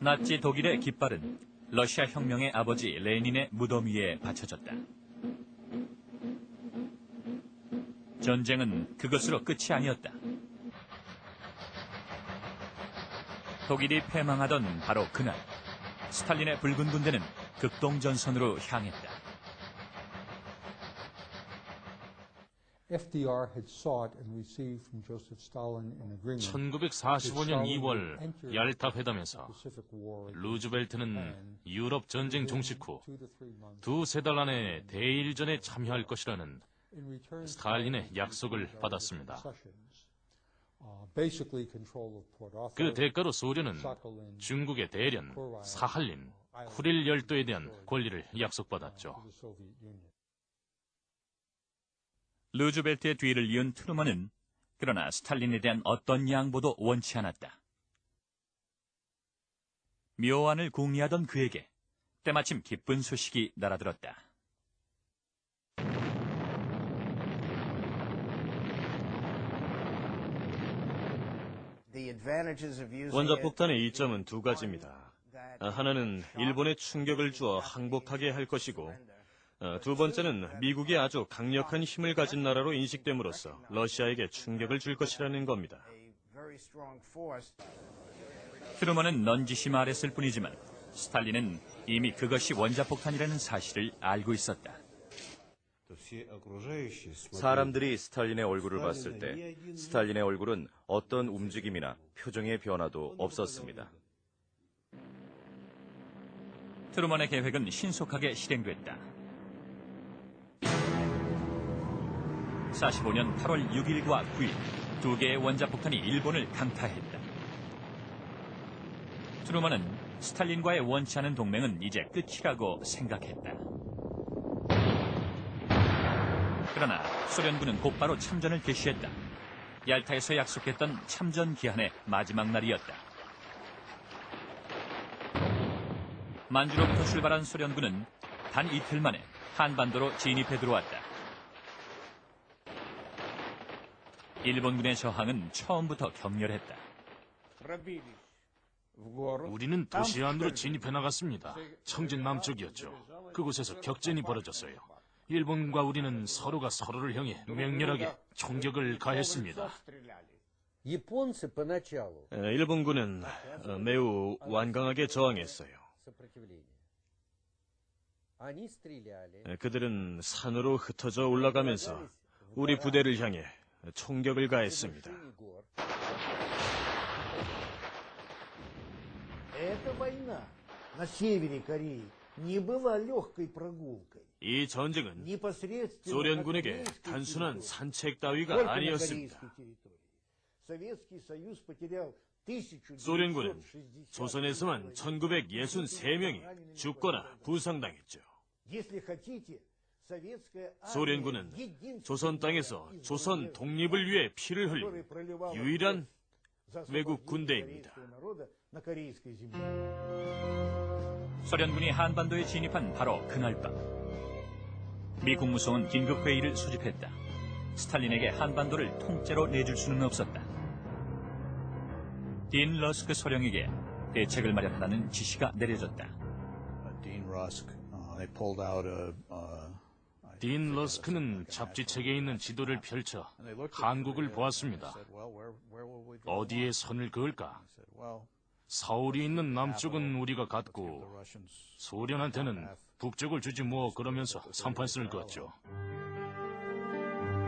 나치 독일의 깃발은 러시아 혁명의 아버지 레닌의 무덤 위에 바쳐졌다. 전쟁은 그것으로 끝이 아니었다. 독일이 패망하던 바로 그날, 스탈린의 붉은 군대는 극동전선으로 향했다. FDR had sought and received from Joseph Stalin an agreement 1945년 2월 얄타 회담에서 루즈벨트는 유럽 전쟁 종식 후 두 세 달 안에 대일전에 참여할 것이라는 스탈린의 약속을 받았습니다. 그 대가로 소련은 중국의 대련, 사할린, 쿠릴 열도에 대한 권리를 약속받았죠. 루즈벨트의 뒤를 이은 트루먼은 그러나 스탈린에 대한 어떤 양보도 원치 않았다. 묘안을 궁리하던 그에게 때마침 기쁜 소식이 날아들었다. 원자폭탄의 이점은 두 가지입니다. 아, 하나는 일본에 충격을 주어 항복하게 할 것이고, 어, 두 번째는 미국이 아주 강력한 힘을 가진 나라로 인식됨으로써 러시아에게 충격을 줄 것이라는 겁니다. 트루먼은 넌지시 말했을 뿐이지만 스탈린은 이미 그것이 원자폭탄이라는 사실을 알고 있었다. 사람들이 스탈린의 얼굴을 봤을 때 스탈린의 얼굴은 어떤 움직임이나 표정의 변화도 없었습니다. 트루먼의 계획은 신속하게 실행됐다. 45년 8월 6일과 9일 두 개의 원자폭탄이 일본을 강타했다. 트루먼은 스탈린과의 원치 않은 동맹은 이제 끝이라고 생각했다. 그러나 소련군은 곧바로 참전을 개시했다. 얄타에서 약속했던 참전 기한의 마지막 날이었다. 만주로부터 출발한 소련군은 단 이틀 만에 한반도로 진입해 들어왔다. 일본군의 저항은 처음부터 격렬했다. 우리는 도시 안으로 진입해 나갔습니다. 청진 남쪽이었죠. 그곳에서 격전이 벌어졌어요. 일본과 우리는 서로가 서로를 향해 맹렬하게 총격을 가했습니다. 예, 일본군은 어, 매우 완강하게 저항했어요. 예, 그들은 산으로 흩어져 올라가면서 우리 부대를 향해 총격을 가했습니다. 이 전쟁은 소련군에게 단순한 산책 따위가 아니었습니다. 소련군은 조선에서만 1963명이 죽거나 부상당했죠. 소련군은 조선 땅에서 조선 독립을 위해 피를 흘린 유일한 외국 군대입니다. 소련군이 한반도에 진입한 바로 그날 밤 미국 무성은 긴급 회의를 수집했다. 스탈린에게 한반도를 통째로 내줄 수는 없었다. 딘 러스크 소령에게 대책을 마련하라는 지시가 내려졌다. 딘 러스크는 잡지책에 있는 지도를 펼쳐 한국을 보았습니다. 어디에 선을 그을까? 서울이 있는 남쪽은 우리가 갖고 소련한테는 북쪽을 주지 뭐 그러면서 38선을 그었죠.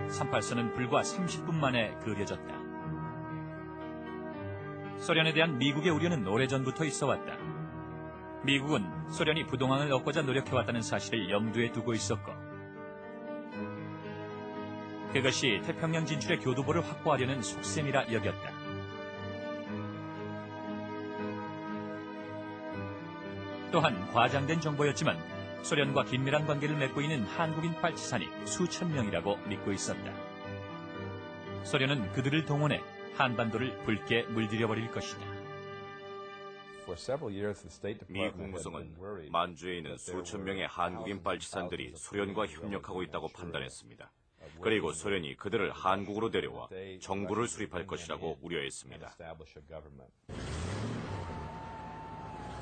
38선은 불과 30분 만에 그려졌다. 소련에 대한 미국의 우려는 오래전부터 있어 왔다. 미국은 소련이 부동항을 얻고자 노력해왔다는 사실을 염두에 두고 있었고, 그것이 태평양 진출의 교두보를 확보하려는 속셈이라 여겼다. 또한 과장된 정보였지만 소련과 긴밀한 관계를 맺고 있는 한국인 빨치산이 수천 명이라고 믿고 있었다. 소련은 그들을 동원해 한반도를 붉게 물들여 버릴 것이다. 미 국무성은 만주에 있는 수천 명의 한국인 빨치산들이 소련과 협력하고 있다고 판단했습니다. 그리고 소련이 그들을 한국으로 데려와 정부를 수립할 것이라고 우려했습니다.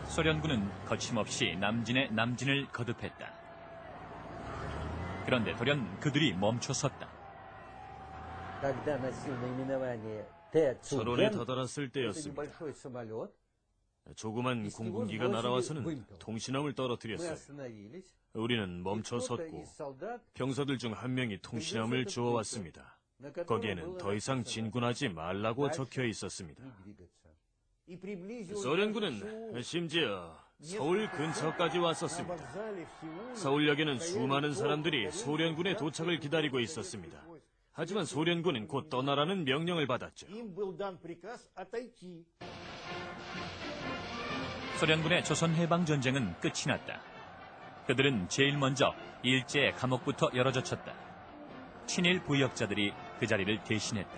소련군은 거침없이 남진의 남진을 거듭했다. 그런데 돌연 그들이 멈춰섰다. 서론에 다다랐을 때였습니다. 조그만 공군기가 날아와서는 통신함을 떨어뜨렸어요. 우리는 멈춰 섰고 병사들 중 한 명이 통신함을 주워왔습니다. 거기에는 더 이상 진군하지 말라고 적혀 있었습니다. 소련군은 심지어 서울 근처까지 왔었습니다. 서울역에는 수많은 사람들이 소련군의 도착을 기다리고 있었습니다. 하지만 소련군은 곧 떠나라는 명령을 받았죠. 소련군의 조선 해방 전쟁은 끝이 났다. 그들은 제일 먼저 일제 감옥부터 열어젖혔다. 친일 부역자들이 그 자리를 대신했다.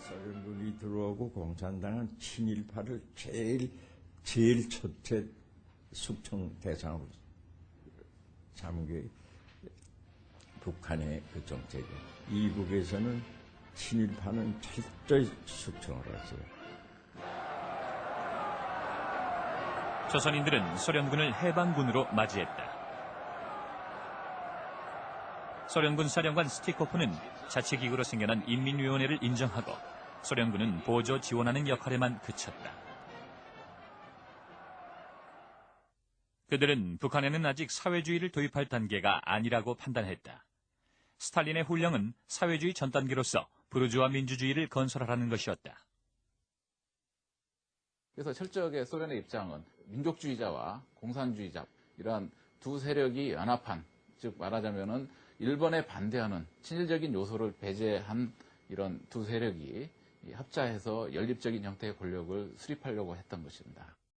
소련군이 들어오고 공산당은 친일파를 제일 제일 첫째 숙청 대상으로 삼은 게 북한의 그 정책이에요. 이북에서는 친일파는 철저히 숙청을 했어요. 조선인들은 소련군을 해방군으로 맞이했다. 소련군 사령관 스티코프는 자치기구로 생겨난 인민위원회를 인정하고 소련군은 보조 지원하는 역할에만 그쳤다. 그들은 북한에는 아직 사회주의를 도입할 단계가 아니라고 판단했다. 스탈린의 훈령은 사회주의 전 단계로서 부르주아 민주주의를 건설하라는 것이었다. 그래서 철저하게 소련의 입장은 민족주의자와 공산주의자 이러한 두 세력이 연합한 즉 말하자면은 일본에 반대하는 친일적인 요소를 배제한 이런 두 세력이 합자해서 연립적인 형태의 권력을 수립하려고 했던 것입니다.